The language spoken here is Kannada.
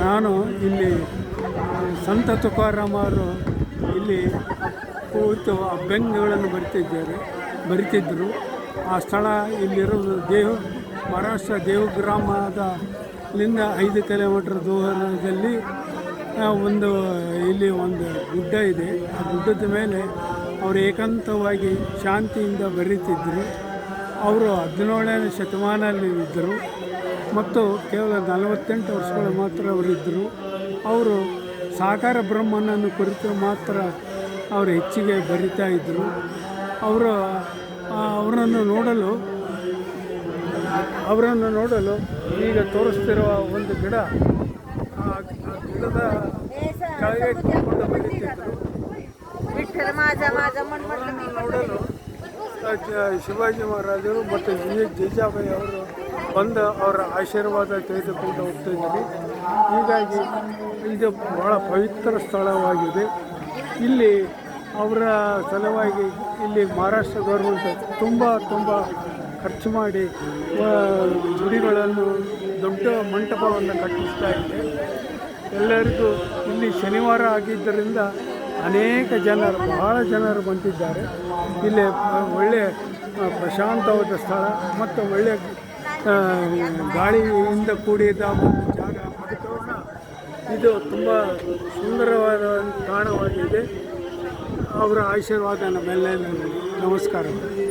ನಾನು ಇಲ್ಲಿ ಸಂತ ತುಕಾರಾಮರು ಇಲ್ಲಿ ಕೂತು ಅಭ್ಯಂಗಗಳನ್ನು ಬರಿತಿದ್ದಾರೆ ಬರಿತಿದ್ದರು ಆ ಸ್ಥಳ ಇಲ್ಲಿರೋದು ದೇವು, ಮಹಾರಾಷ್ಟ್ರ ದೇವಗ್ರಾಮದಲ್ಲಿಂದ ಐದು ಕಿಲೋಮೀಟ್ರ್ ದೂರದಲ್ಲಿ ಒಂದು, ಇಲ್ಲಿ ಒಂದು ಗುಡ್ಡ ಇದೆ. ಆ ಗುಡ್ಡದ ಮೇಲೆ ಅವರು ಏಕಾಂತವಾಗಿ ಶಾಂತಿಯಿಂದ ಬರೀತಿದ್ದರು ಅವರು ಹದಿನೇಳನೇ ಶತಮಾನದಲ್ಲಿ ಇದ್ದರು ಮತ್ತು ಕೇವಲ ನಲವತ್ತೆಂಟು ವರ್ಷಗಳ ಮಾತ್ರ ಅವರಿದ್ದರು. ಅವರು ಸಾಕಾರ ಬ್ರಹ್ಮನನ್ನು ಕುರಿತು ಮಾತ್ರ ಅವರು ಹೆಚ್ಚಿಗೆ ಬರಿತಾ ಇದ್ದರು. ಅವರು ಅವರನ್ನು ನೋಡಲು ಅವರನ್ನು ನೋಡಲು ಈಗ ತೋರಿಸ್ತಿರುವ ಒಂದು ಗಿಡ ಗಿಡದ ಕೆಳಗೆ ನೋಡಲು ಶಿವಾಜಿ ಮಹಾರಾಜರು ಮತ್ತು ಜಿ ಎಚ್ ಜೇಜಾಬಾಯಿ ಅವರು ಬಂದು ಅವರ ಆಶೀರ್ವಾದ ತೆಗೆದುಕೊಂಡು ಹೋಗ್ತಾಯಿದ್ದೀವಿ ಹೀಗಾಗಿ ಇದು ಬಹಳ ಪವಿತ್ರ ಸ್ಥಳವಾಗಿದೆ. ಇಲ್ಲಿ ಅವರ ಸಲುವಾಗಿ ಇಲ್ಲಿ ಮಹಾರಾಷ್ಟ್ರ ಗೌರ್ಮೆಂಟ್ ತುಂಬ ತುಂಬ ಖರ್ಚು ಮಾಡಿ ಗುಡಿಗಳನ್ನು, ದೊಡ್ಡ ಮಂಟಪವನ್ನು ಕಟ್ಟಿಸ್ತಾ ಇದೆ. ಎಲ್ಲರಿಗೂ ಇಲ್ಲಿ ಶನಿವಾರ ಆಗಿದ್ದರಿಂದ ಅನೇಕ ಜನರು, ಬಹಳ ಜನರು ಬಂದಿದ್ದಾರೆ. ಇಲ್ಲಿ ಒಳ್ಳೆಯ ಪ್ರಶಾಂತವಾದ ಸ್ಥಳ ಮತ್ತು ಒಳ್ಳೆಯ ಗಾಳಿಯಿಂದ ಕೂಡಿದ ಒಂದು ಜಾಗ ಆದ ಇದು ತುಂಬ ಸುಂದರವಾದ ತಾಣವಾಗಿದೆ. ಅವರ ಆಶೀರ್ವಾದ ನಮ್ಮೆಲ್ಲ ನಮಸ್ಕಾರಗಳು